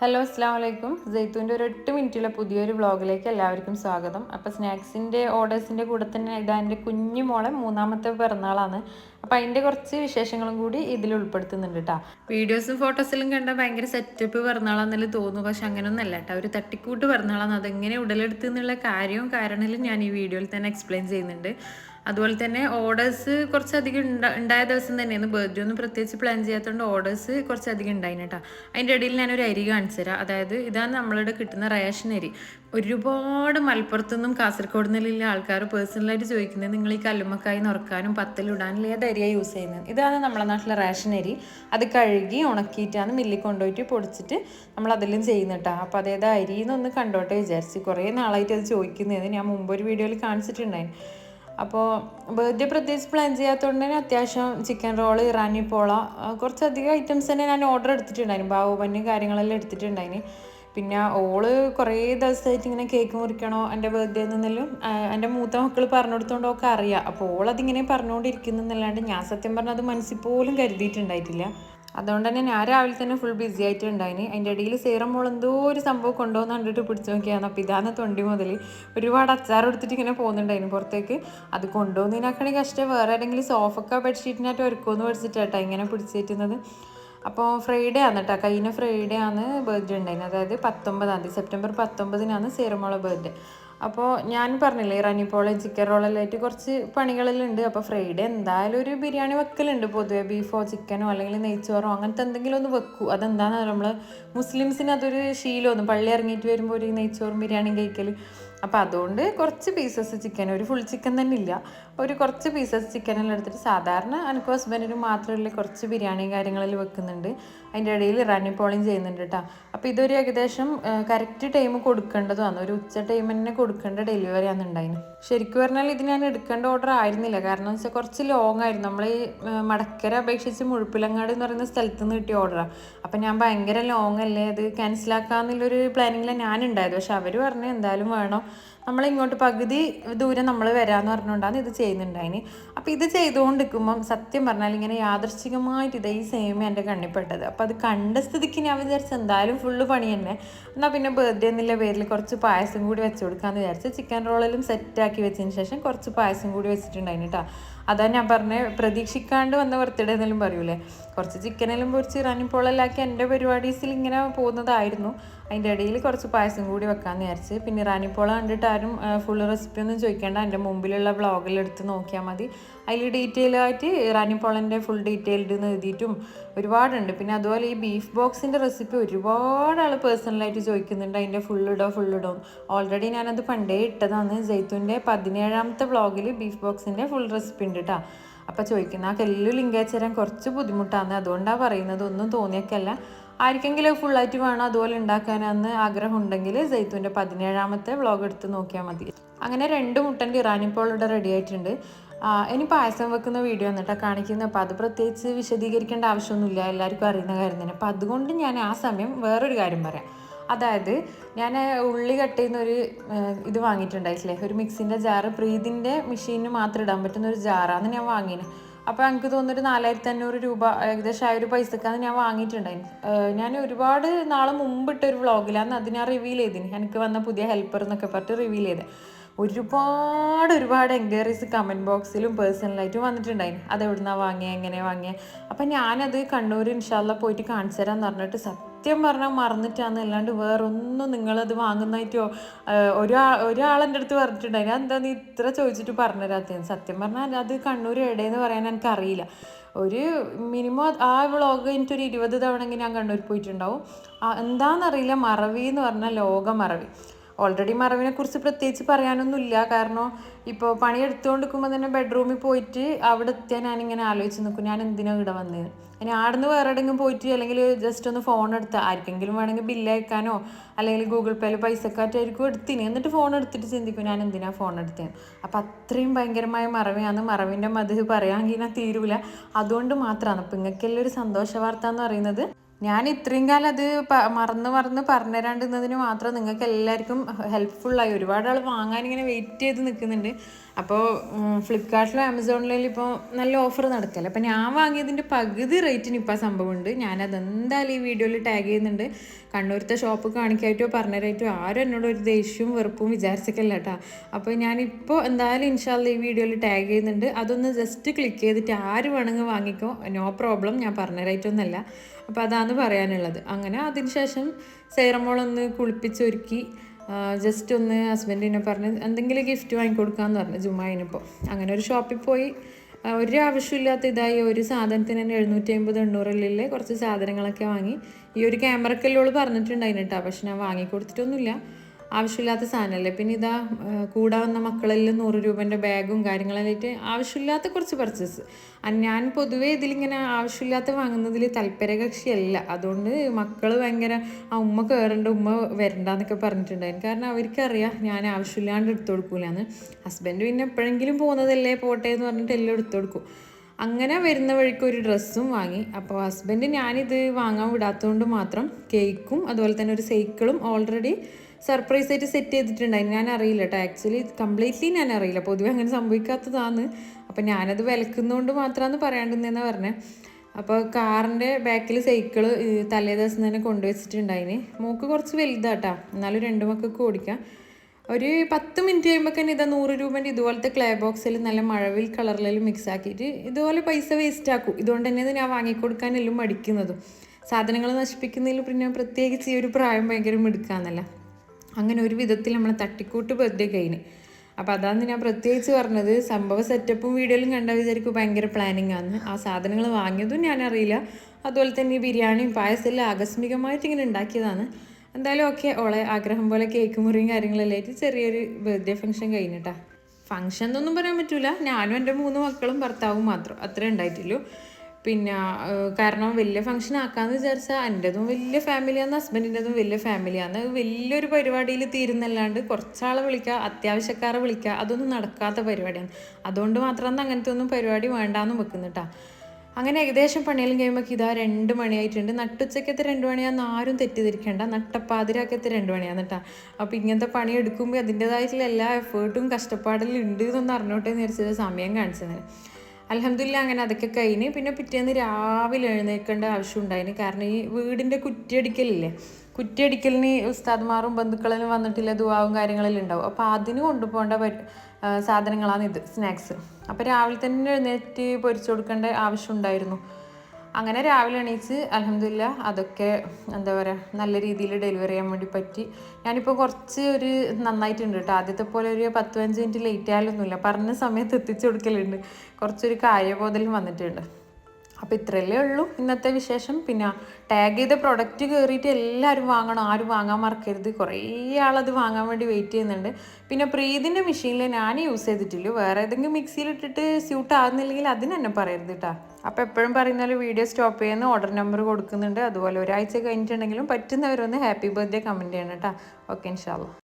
Hello അസ്സാം വലൈക്കും ജയ്ത്തൂന്റെ ഒരു എട്ട് മിനിറ്റുള്ള പുതിയൊരു വ്ളോഗിലേക്ക് എല്ലാവർക്കും സ്വാഗതം. അപ്പോൾ സ്നാക്സിന്റെ ഓർഡേഴ്സിന്റെ കൂടെ തന്നെ ഇതാ എന്റെ കുഞ്ഞു മോളെ മൂന്നാമത്തെ പിറന്നാളാണ്. അപ്പോൾ അതിന്റെ കുറച്ച് വിശേഷങ്ങളും കൂടി ഇതിൽ ഉൾപ്പെടുത്തുന്നുണ്ട് കേട്ടോ വീഡിയോസും ഫോട്ടോസിലും കണ്ടാൽ ഭയങ്കര സെറ്റപ്പ് പിറന്നാളാന്നല്ലേ തോന്നുന്നു. പക്ഷെ അങ്ങനെയൊന്നല്ല കേട്ടോ ഒരു തട്ടിക്കൂട്ട് പിറന്നാളാണ്. അതെങ്ങനെ ഉടലെടുത്തു എന്നുള്ള കാര്യവും കാരണങ്ങളും ഞാൻ ഈ വീഡിയോയിൽ തന്നെ എക്സ്പ്ലെയിൻ ചെയ്യുന്നുണ്ട്. അതുപോലെ തന്നെ ഓർഡേഴ്സ് കുറച്ചധികം ഉണ്ടാ ഉണ്ടായ ദിവസം തന്നെയാണ് ബർത്ത്ഡേ ഒന്നും പ്രത്യേകിച്ച് പ്ലാൻ ചെയ്യാത്തതുകൊണ്ട് ഓർഡേഴ്സ് കുറച്ചധികം ഉണ്ടായിന് കേട്ടോ അതിന്റെ ഇടയിൽ ഞാനൊരു അരി കാണിച്ചു തരാം. അതായത് ഇതാണ് നമ്മളിവിടെ കിട്ടുന്ന റേഷൻ അരി. ഒരുപാട് മലപ്പുറത്തുനിന്നും കാസർഗോഡ് നിന്നുള്ള ആൾക്കാർ പേഴ്സണലായിട്ട് ചോദിക്കുന്നത് നിങ്ങൾ ഈ കല്ലുമ്മക്കായി നുറക്കാനും പത്തലിടാനും ഏത് അരിയാണ് യൂസ് ചെയ്യുന്നത് ഇതാണ് നമ്മളെ നാട്ടിലെ റേഷൻ അരി. അത് കഴുകി ഉണക്കിയിട്ടാണ് മില്ലിൽ കൊണ്ടുപോയിട്ട് പൊടിച്ചിട്ട് നമ്മൾ അതിലും ചെയ്യുന്നിട്ടാ അപ്പോൾ അതേത് അരിയെന്നൊന്ന് കണ്ടോട്ടെ വിചാരിച്ച്. കുറേ നാളായിട്ട് അത് ചോദിക്കുന്നത് ഞാൻ മുമ്പ് ഒരു വീഡിയോയിൽ കാണിച്ചിട്ടുണ്ടായിരുന്നു അപ്പോൾ ബർത്ത്ഡേ പ്രത്യേകിച്ച് പ്ലാൻ ചെയ്യാത്തതുകൊണ്ട് തന്നെ അത്യാവശ്യം ചിക്കൻ റോൾ ഇറാനി പോള കുറച്ചധികം ഐറ്റംസ് തന്നെ ഞാൻ ഓർഡർ എടുത്തിട്ടുണ്ടായിരുന്നു. ബാഹുബന്യും കാര്യങ്ങളെല്ലാം എടുത്തിട്ടുണ്ടായിന് പിന്നെ ഓൾ കുറേ ദിവസമായിട്ട് ഇങ്ങനെ കേക്ക് മുറിക്കണോ എന്റെ ബർത്ത്ഡേ എന്നെല്ലാം എന്റെ മൂത്ത മക്കൾ പറഞ്ഞു കൊടുത്തോണ്ട് ഒക്കെ അറിയാം. അപ്പോൾ ഓളതിങ്ങനെ പറഞ്ഞുകൊണ്ടിരിക്കുന്നല്ലാണ്ട് ഞാൻ സത്യം പറഞ്ഞാൽ അത് മനസ്സിൽ പോലും കരുതിയിട്ടുണ്ടായിട്ടില്ല. അതുകൊണ്ട് തന്നെ ഞാൻ രാവിലെ തന്നെ ഫുൾ ബിസി ആയിട്ട് ഉണ്ടായിന് അതിന്റെ ഇടയിൽ സീറം മോൾ എന്തോ ഒരു സംഭവം കൊണ്ടുവന്ന് കണ്ടിട്ട് പിടിച്ചു നോക്കിയാണ് അപ്പോൾ ഇതാണ് തൊണ്ടി മുതൽ ഒരുപാട് അച്ചാർ എടുത്തിട്ട് ഇങ്ങനെ പോകുന്നുണ്ടായിരുന്നു പുറത്തേക്ക്. അത് കൊണ്ടുവന്നതിനാക്കണെങ്കിൽ കഷ്ടം. വേറെ ഏതെങ്കിലും സോഫക്ക ബെഡ്ഷീറ്റിനായിട്ട് ഒരുക്കുമെന്ന് പഠിച്ചിട്ടാട്ടോ ഇങ്ങനെ പിടിച്ചേറ്റുന്നത്. അപ്പോൾ ഫ്രൈഡേ ആണ് കേട്ടോ കഴിഞ്ഞ ഫ്രൈഡേ ആണ് ബർത്ത്ഡേ ഉണ്ടായിരുന്നത് അതായത് പത്തൊമ്പതാം തീയതി. സെപ്റ്റംബർ പത്തൊമ്പതിനാണ് സീറമോളെ ബർത്ത്ഡേ അപ്പോൾ ഞാൻ പറഞ്ഞില്ലേ റണിപ്പോളെ ചിക്കൻ റോളെല്ലായിട്ട് കുറച്ച് പണികളിലുണ്ട്. അപ്പോൾ ഫ്രൈഡേ എന്തായാലും ഒരു ബിരിയാണി വെക്കലുണ്ട് പൊതുവെ. ബീഫോ ചിക്കനോ അല്ലെങ്കിൽ നെയ്ച്ചോറോ അങ്ങനത്തെ എന്തെങ്കിലും ഒന്ന് വെക്കൂ. അതെന്താണെന്ന് നമ്മൾ മുസ്ലിംസിന് അതൊരു ശീലമൊന്നും പള്ളി ഇറങ്ങിയിട്ട് വരുമ്പോൾ ഒരു നെയ്ച്ചോറും ബിരിയാണിയും കഴിക്കൽ അപ്പോൾ അതുകൊണ്ട് കുറച്ച് പീസസ് ചിക്കൻ ഒരു ഫുൾ ചിക്കൻ തന്നെ ഇല്ല. ഒരു കുറച്ച് പീസസ് ചിക്കനെല്ലാം എടുത്തിട്ട് സാധാരണ എനിക്ക് ഹസ്ബൻഡിന് മാത്രമല്ല കുറച്ച് ബിരിയാണി കാര്യങ്ങളിൽ വെക്കുന്നുണ്ട്. അതിന്റെ ഇടയിൽ റണ്ണി പോളിങ് ചെയ്യുന്നുണ്ട് കേട്ടോ അപ്പോൾ ഇതൊരു ഏകദേശം കറക്റ്റ് ടൈം കൊടുക്കേണ്ടതാണ്. ഒരു ഉച്ച ടൈം തന്നെ കൊടുക്കേണ്ട ഡെലിവറി ആണ് ഉണ്ടായിന് ശരിക്കും പറഞ്ഞാൽ ഇത് ഞാൻ എടുക്കേണ്ട ഓർഡർ ആയിരുന്നില്ല. കാരണം എന്ന് വെച്ചാൽ കുറച്ച് ലോങ് ആയിരുന്നു. നമ്മൾ ഈ മടക്കര അപേക്ഷിച്ച് മുഴുപ്പിലങ്ങാട് എന്ന് പറയുന്ന സ്ഥലത്ത് നിന്ന് കിട്ടിയ ഓർഡറാണ് അപ്പം ഞാൻ ഭയങ്കര ലോങ് അല്ലേ? അത് ക്യാൻസലാക്കാന്നുള്ളൊരു പ്ലാനിങ്ങിലാണ് ഞാൻ ഉണ്ടായത് പക്ഷെ അവർ പറഞ്ഞു എന്തായാലും വേണം. നമ്മളിങ്ങോട്ട് പകുതി ദൂരം നമ്മൾ വരാമെന്ന് പറഞ്ഞുകൊണ്ടാണ് ഇത് ചെയ്യുന്നുണ്ടായിന്. അപ്പോൾ ഇത് ചെയ്തുകൊണ്ടിരിക്കുമ്പം സത്യം പറഞ്ഞാൽ ഇങ്ങനെ യാദർശികമായിട്ട് ഇതേ സെയിം എന്റെ കണ്ണിപ്പെട്ടത് അപ്പോൾ അത് കണ്ട സ്ഥിതിക്ക് ഞാൻ വിചാരിച്ചു എന്തായാലും ഫുള്ള് പണി തന്നെ. എന്നാൽ പിന്നെ ബർത്ത്ഡേ എന്നുള്ള പേരിൽ കുറച്ച് പായസം കൂടി വെച്ച് കൊടുക്കാമെന്ന് വിചാരിച്ച് ചിക്കൻ റോളിലും സെറ്റാക്കി വെച്ചതിന് ശേഷം കുറച്ച് പായസം കൂടി വെച്ചിട്ടുണ്ടായിന് കേട്ടോ അതാ ഞാൻ പറഞ്ഞ പ്രതീക്ഷിക്കാണ്ട് വന്ന ബർത്ത്ഡേ എന്നെല്ലാം പറയൂലേ? കുറച്ച് ചിക്കനെല്ലാം പൊരിച്ച് ഇറാനും പൊള്ളലാക്കി എന്റെ പരിപാടീസിൽ ഇങ്ങനെ പോകുന്നതായിരുന്നു. അതിന്റെ ഇടയിൽ കുറച്ച് പായസം കൂടി വെക്കാമെന്ന് വിചാരിച്ച്. പിന്നെ ഇറാനിപ്പോള കണ്ടിട്ട് ആരും ഫുൾ റെസിപ്പി ഒന്നും ചോദിക്കേണ്ട. എന്റെ മുമ്പിലുള്ള വ്ളോഗിൽ എടുത്ത് നോക്കിയാൽ മതി. അതിൽ ഡീറ്റെയിൽ ആയിട്ട് ഇറാനിപ്പോളന്റെ ഫുൾ ഡീറ്റെയിൽഡ് എന്ന് എഴുതിയിട്ടും ഒരുപാടുണ്ട്. പിന്നെ അതുപോലെ ഈ ബീഫ് ബോക്സിന്റെ റെസിപ്പി ഒരുപാട് ആൾ പേഴ്സണലായിട്ട് ചോദിക്കുന്നുണ്ട്. അതിന്റെ ഫുൾ ഇടോ ഫുൾ ഇടോ. ഓൾറെഡി ഞാനത് പണ്ടേ ഇട്ടതാണ്. ജയ്ത്തുന്റെ പതിനേഴാമത്തെ വ്ളോഗിൽ ബീഫ് ബോക്സിന്റെ ഫുൾ റെസിപ്പി ഉണ്ട്. കേട്ടോ അപ്പോൾ ചോദിക്കുന്ന ആ കല്ലു ലിങ്ക് കുറച്ച് ബുദ്ധിമുട്ടാണ് അതുകൊണ്ടാണ് പറയുന്നത് ഒന്നും തോന്നിയൊക്കെയല്ല. ആർക്കെങ്കിലും ഫുള്ളായിട്ട് വേണം അതുപോലെ ഉണ്ടാക്കാനെന്ന് ആഗ്രഹം ഉണ്ടെങ്കിൽ ജയ്ത്തുന്റെ പതിനേഴാമത്തെ വ്ളോഗ് എടുത്ത് നോക്കിയാൽ മതി. അങ്ങനെ രണ്ട് മുട്ടന്റെ ഇറാനിപ്പോൾ ഇവിടെ റെഡി ആയിട്ടുണ്ട്. ഇനി പായസം വെക്കുന്ന വീഡിയോ എന്നിട്ടാ കാണിക്കുന്നത്. അപ്പോൾ അത് പ്രത്യേകിച്ച് വിശദീകരിക്കേണ്ട ആവശ്യമൊന്നുമില്ല. എല്ലാവർക്കും അറിയുന്ന കാര്യം തന്നെ. അപ്പോൾ അതുകൊണ്ട് ഞാൻ ആ സമയം വേറൊരു കാര്യം പറയാം. അതായത് ഞാൻ ഉള്ളി കട്ട് ചെയ്യുന്ന ഒരു ഇത് വാങ്ങിയിട്ടുണ്ടായിട്ടില്ലേ? ഒരു മിക്സിന്റെ ജാറ് പ്രീതിന്റെ മെഷീനിന് മാത്രം ഇടാൻ പറ്റുന്ന ഒരു ജാറാണ് ഞാൻ വാങ്ങിയത്. അപ്പോൾ എനിക്ക് തോന്നുന്നൊരു നാലായിരത്തി അഞ്ഞൂറ് രൂപ ഏകദേശം ആ ഒരു പൈസക്കാണ് ഞാൻ വാങ്ങിയിട്ടുണ്ടായിരുന്നു ഞാൻ ഒരുപാട് നാളെ മുമ്പിട്ട ഒരു വ്ളോഗിലാണ് അത് ഞാൻ റിവീൽ ചെയ്തിന്. എനിക്ക് വന്ന പുതിയ ഹെൽപ്പർ എന്നൊക്കെ പറഞ്ഞിട്ട് റിവീൽ ചെയ്ത്. ഒരുപാട് ഒരുപാട് എൻക്വയറീസ് കമന്റ് ബോക്സിലും പേഴ്സണലായിട്ടും വന്നിട്ടുണ്ടായിരുന്നു. അത് എവിടുന്നാണ് വാങ്ങിയത് എങ്ങനെയാണ് വാങ്ങിയത് അപ്പം ഞാനത് കണ്ണൂർ ഇൻഷാല്ല പോയിട്ട് കാണിച്ചു തരാമെന്ന് പറഞ്ഞിട്ട് സത്യം പറഞ്ഞാൽ മറന്നിട്ടാണ് അല്ലാണ്ട് വേറൊന്നും നിങ്ങളത് വാങ്ങുന്നതായിട്ടോ ഒരാ ഒരാളെന്റെ അടുത്ത് പറഞ്ഞിട്ടുണ്ടായിരുന്നു എന്താ നീ ഇത്ര ചോദിച്ചിട്ട് പറഞ്ഞുതരാത്തത് സത്യം? പറഞ്ഞാൽ അത് കണ്ണൂർ എവിടെയെന്ന് പറയാൻ എനിക്കറിയില്ല. ഒരു മിനിമം ആ വ്ളോഗ് എനിക്കൊരു ഇരുപത് തവണ ഞാൻ കണ്ണൂർ പോയിട്ടുണ്ടാവും? എന്താണെന്നറിയില്ല മറവി എന്ന് പറഞ്ഞാൽ ലോക മറവി ഓൾറെഡി മറവിനെ കുറിച്ച് പ്രത്യേകിച്ച് പറയാനൊന്നുമില്ല. കാരണം ഇപ്പോൾ പണി എടുത്തുകൊണ്ടിരിക്കുമ്പോൾ തന്നെ ബെഡ്റൂമിൽ പോയിട്ട് അവിടെ എത്തിയാൽ ഞാനിങ്ങനെ ആലോചിച്ച് നിൽക്കും ഞാൻ എന്തിനാണ് ഇവിടെ വന്നത് ഇനി ആടുന്ന് വേറെ എവിടെയെങ്കിലും പോയിട്ട് അല്ലെങ്കിൽ ജസ്റ്റ് ഒന്ന് ഫോൺ എടുത്ത് ആർക്കെങ്കിലും വേണമെങ്കിൽ ബില്ല് അയക്കാനോ അല്ലെങ്കിൽ ഗൂഗിൾ പേയിൽ പൈസക്കാറ്റായിരിക്കും എടുത്തിന്. എന്നിട്ട് ഫോൺ എടുത്തിട്ട് ചിന്തിക്കും ഞാൻ എന്തിനാണ് ഫോൺ എടുത്തത് അപ്പം അത്രയും ഭയങ്കരമായ മറവിയാണ് മറവിന്റെ മത് പറയാമെങ്കിൽ ഞാൻ തീരൂല. അതുകൊണ്ട് മാത്രമാണ് അപ്പം ഇങ്ങക്കെല്ലാം ഒരു സന്തോഷ വാർത്ത എന്ന് പറയുന്നത്. ഞാൻ ഇത്രയും കാലം അത് മറന്ന് മറന്ന് പറഞ്ഞുതരാണ്ടിരുന്നതിന് മാത്രം നിങ്ങൾക്ക് എല്ലാവർക്കും ഹെൽപ്ഫുള്ളായി ഒരുപാട് ആൾ വാങ്ങാൻ ഇങ്ങനെ വെയിറ്റ് ചെയ്ത് നിൽക്കുന്നുണ്ട്. അപ്പോൾ ഫ്ലിപ്കാർട്ടിലും ആമസോണിലും ഇപ്പോൾ നല്ല ഓഫർ നടക്കല്ലേ? അപ്പോൾ ഞാൻ വാങ്ങിയതിന്റെ പകുതി റേറ്റിന് ഇപ്പോൾ സംഭവമുണ്ട്. ഞാനത് എന്തായാലും ഈ വീഡിയോയിൽ ടാഗ് ചെയ്യുന്നുണ്ട്. കണ്ണൂരത്തെ ഷോപ്പ് കാണിക്കായിട്ടോ പറഞ്ഞതായിട്ടോ ആരും എന്നോട് ഒരു ദേഷ്യവും വെറുപ്പും വിചാരിച്ചൊക്കെയല്ല കേട്ടോ. അപ്പോൾ ഞാനിപ്പോൾ എന്തായാലും ഇൻഷാല്ല ഈ വീഡിയോയിൽ ടാഗ് ചെയ്യുന്നുണ്ട്. അതൊന്ന് ജസ്റ്റ് ക്ലിക്ക് ചെയ്തിട്ട് ആര് വേണമെങ്കിൽ വാങ്ങിക്കോ. നോ പ്രോബ്ലം ഞാൻ പറഞ്ഞതായിട്ടൊന്നുമല്ല അപ്പോൾ അതാണ് പറയാനുള്ളത്. അങ്ങനെ അതിനുശേഷം സേറമോളൊന്ന് കുളിപ്പിച്ചൊരുക്കി. ജസ്റ്റ് ഒന്ന് ഹസ്ബൻഡിനെ പറഞ്ഞ് എന്തെങ്കിലും ഗിഫ്റ്റ് വാങ്ങിക്കൊടുക്കാമെന്ന് പറഞ്ഞു ജുമായിനിപ്പോൾ അങ്ങനെ ഒരു ഷോപ്പിൽ പോയി. ഒരു ആവശ്യമില്ലാത്ത ഇതായി. ഒരു സാധനത്തിന് തന്നെ എഴുന്നൂറ്റി അമ്പത് എണ്ണൂറിലെ കുറച്ച് സാധനങ്ങളൊക്കെ വാങ്ങി. ഈ ഒരു ക്യാമറക്കെല്ലോൾ പറഞ്ഞിട്ടുണ്ടായിരുന്നു കേട്ടോ പക്ഷെ ഞാൻ വാങ്ങിക്കൊടുത്തിട്ടൊന്നുമില്ല. ആവശ്യമില്ലാത്ത സാധനമല്ലേ? പിന്നെ ഇതാ കൂടെ വന്ന മക്കളെല്ലാം നൂറ് രൂപേന്റെ ബാഗും കാര്യങ്ങളായിട്ട് ആവശ്യമില്ലാത്ത കുറച്ച് പർച്ചേസ് ഞാൻ പൊതുവേ ഇതിലിങ്ങനെ ആവശ്യമില്ലാത്ത വാങ്ങുന്നതിൽ താല്പര്യ കക്ഷിയല്ല. അതുകൊണ്ട് മക്കൾ ഭയങ്കര ആ ഉമ്മ കയറേണ്ട ഉമ്മ വരണ്ടെന്നൊക്കെ പറഞ്ഞിട്ടുണ്ടായിരുന്നു. കാരണം അവർക്കറിയാം ഞാൻ ആവശ്യമില്ലാണ്ട് എടുത്തു കൊടുക്കൂലെന്ന്. ഹസ്ബൻഡ് പിന്നെ എപ്പോഴെങ്കിലും പോകുന്നതല്ലേ പോട്ടെ എന്ന് പറഞ്ഞിട്ട് എല്ലാം എടുത്തു കൊടുക്കും. അങ്ങനെ വരുന്ന വഴിക്ക് ഒരു ഡ്രസ്സും വാങ്ങി. അപ്പോൾ ഹസ്ബൻഡ് ഞാനിത് വാങ്ങാൻ വിടാത്തതുകൊണ്ട് മാത്രം കേക്കും അതുപോലെ തന്നെ ഒരു സൈക്കിളും ഓൾറെഡി സർപ്രൈസ് ആയിട്ട് സെറ്റ് ചെയ്തിട്ടുണ്ടായി ഞാൻ അറിയില്ല കേട്ടോ ആക്ച്വലി കംപ്ലീറ്റ്ലി ഞാൻ അറിയില്ല പൊതുവെ അങ്ങനെ സംഭവിക്കാത്തതാണ്. അപ്പം ഞാനത് വിലക്കുന്നതുകൊണ്ട് മാത്രമാണ് പറയാണ്ടെന്നാണ് പറഞ്ഞത് അപ്പോൾ കാറിന്റെ ബാക്കിൽ സൈക്കിൾ തലേ ദിവസം തന്നെ കൊണ്ടുവച്ചിട്ടുണ്ടായിന്. മൂക്ക് കുറച്ച് വലുതാട്ടാ. എന്നാലും രണ്ടു മക്കൾക്ക് ഓടിക്കാം. ഒരു പത്ത് മിനിറ്റ് കഴിയുമ്പോൾ തന്നെ ഇതാ നൂറ് രൂപേന്റെ ഇതുപോലത്തെ ക്ലേ ബോക്സിൽ നല്ല മഴവിൽ കളറിലും മിക്സ് ആക്കിയിട്ട് ഇതുപോലെ പൈസ വേസ്റ്റ് ആക്കും. ഇതുകൊണ്ട് തന്നെ ഞാൻ വാങ്ങിക്കൊടുക്കാനെല്ലാം മടിക്കുന്നതും. സാധനങ്ങൾ നശിപ്പിക്കുന്നതിൽ പിന്നെ പ്രത്യേകിച്ച് ഈ ഒരു പ്രായം ഭയങ്കര മിടുക്കാന്നല്ല. അങ്ങനെ ഒരു വിധത്തിൽ നമ്മൾ തട്ടിക്കൂട്ട് ബർത്ത്ഡേ കഴിഞ്ഞ്. അപ്പോൾ അതാണ് ഞാൻ പ്രത്യേകിച്ച് പറഞ്ഞത്. സംഭവ സെറ്റപ്പും വീഡിയോയിലും കണ്ട വിചാരിക്കും ഭയങ്കര പ്ലാനിങ് ആണ്. ആ സാധനങ്ങൾ വാങ്ങിയതും ഞാൻ അറിയില്ല അതുപോലെ തന്നെ ബിരിയാണിയും പായസമെല്ലാം ആകസ്മികമായിട്ട് ഇങ്ങനെ ഉണ്ടാക്കിയതാണ്. എന്തായാലും ഓക്കെ ഓളെ ആഗ്രഹം പോലെ കേക്ക് മുറിയും കാര്യങ്ങളെല്ലാം ആയിട്ട് ചെറിയൊരു ബർത്ത്ഡേ ഫംഗ്ഷൻ കഴിഞ്ഞിട്ടാ. ഫംഗ്ഷൻ എന്നൊന്നും പറയാൻ പറ്റില്ല ഞാനും എന്റെ മൂന്ന് മക്കളും ഭർത്താവും മാത്രം. അത്രേ ഉണ്ടായിട്ടുള്ളൂ. പിന്നെ കാരണം വലിയ ഫംഗ്ഷൻ ആക്കാന്ന് വിചാരിച്ചാൽ എന്റെതും വലിയ ഫാമിലിയാണ് ഹസ്ബൻഡിന്റെതും വലിയ ഫാമിലിയാണ് വലിയൊരു പരിപാടിയിൽ തീരുന്നല്ലാണ്ട് കുറച്ചാളെ വിളിക്കുക അത്യാവശ്യക്കാരെ വിളിക്കുക അതൊന്നും നടക്കാത്ത പരിപാടിയാണ്. അതുകൊണ്ട് മാത്രമാണ് അങ്ങനത്തെ ഒന്നും പരിപാടി വേണ്ടാന്ന് വെക്കുന്നുട്ടാ. അങ്ങനെ ഏകദേശം പണിയെല്ലാം കഴിയുമ്പോൾ ഇതാ രണ്ട് മണിയായിട്ടുണ്ട്. നട്ടുച്ചക്കത്തെ രണ്ട് മണിയാന്ന് ആരും തെറ്റിദ്ധരിക്കേണ്ട. നട്ടപ്പാതിരാക്കത്തെ രണ്ട് മണിയാന്ന് കേട്ടോ അപ്പോൾ ഇങ്ങനത്തെ പണി എടുക്കുമ്പോൾ അതിന്റെതായിട്ടുള്ള എല്ലാ എഫേർട്ടും കഷ്ടപ്പാടിലുണ്ട് ഉണ്ട് എന്നൊന്ന് അറിഞ്ഞോട്ടെ എന്ന് വിചാരിച്ചത് സമയം കാണിച്ചതിന് അലഹമില്ല അങ്ങനെ അതൊക്കെ കഴിഞ്ഞ് പിന്നെ പിറ്റേന്ന് രാവിലെ എഴുന്നേൽക്കേണ്ട ആവശ്യം ഉണ്ടായിന് കാരണം ഈ വീടിന്റെ കുറ്റിയടിക്കലില്ലേ? കുറ്റിയടിക്കലിന് ഉസ്താദ്മാറും ബന്ധുക്കളിലും വന്നിട്ടില്ല? ദുവാവും കാര്യങ്ങളെല്ലാം ഉണ്ടാവും. അപ്പോൾ അതിന് കൊണ്ടുപോകേണ്ട സാധനങ്ങളാണ് ഇത് സ്നാക്സ്. അപ്പോൾ രാവിലെ തന്നെ എഴുന്നേറ്റ് പൊരിച്ചു കൊടുക്കേണ്ട ആവശ്യം ഉണ്ടായിരുന്നു അങ്ങനെ രാവിലെ എണീച്ച് അലഹമില്ല അതൊക്കെ എന്താ പറയുക നല്ല രീതിയിൽ ഡെലിവറി ചെയ്യാൻ വേണ്ടി പറ്റി. ഞാനിപ്പോൾ കുറച്ച് ഒരു നന്നായിട്ടുണ്ട് കേട്ടോ ആദ്യത്തെ പോലെ ഒരു പത്ത് പതിനഞ്ച് മിനിറ്റ് ലേറ്റ് ആയാലൊന്നുമില്ല. പറഞ്ഞ സമയത്ത് എത്തിച്ചു കൊടുക്കലുണ്ട്. കുറച്ചൊരു കാര്യബോധലും വന്നിട്ടുണ്ട്. അപ്പോൾ ഇത്രയല്ലേ ഉള്ളൂ ഇന്നത്തെ വിശേഷം. പിന്നെ ടാഗ് ചെയ്ത പ്രൊഡക്റ്റ് കയറിയിട്ട് എല്ലാവരും വാങ്ങണം. ആരും വാങ്ങാൻ മറക്കരുത്. കുറേ ആളത് വാങ്ങാൻ വേണ്ടി വെയിറ്റ് ചെയ്യുന്നുണ്ട്. പിന്നെ പ്രീതിന്റെ മെഷീനിൽ ഞാൻ യൂസ് ചെയ്തിട്ടില്ല. വേറെ ഏതെങ്കിലും മിക്സിയിലിട്ടിട്ട് സ്യൂട്ട് ആകുന്നില്ലെങ്കിൽ അതിന് തന്നെ പറയരുത് കേട്ടോ അപ്പോൾ എപ്പോഴും പറയുന്ന പോലെ വീഡിയോ സ്റ്റോപ്പ് ചെയ്യുന്ന. ഓർഡർ നമ്പർ കൊടുക്കുന്നുണ്ട്. അതുപോലെ ഒരാഴ്ച കഴിഞ്ഞിട്ടുണ്ടെങ്കിലും പറ്റുന്നവരൊന്ന് ഹാപ്പി ബർത്ത്ഡേ കമന്റ് ചെയ്യണം കേട്ടോ ഓക്കെ ഇൻഷാല്ല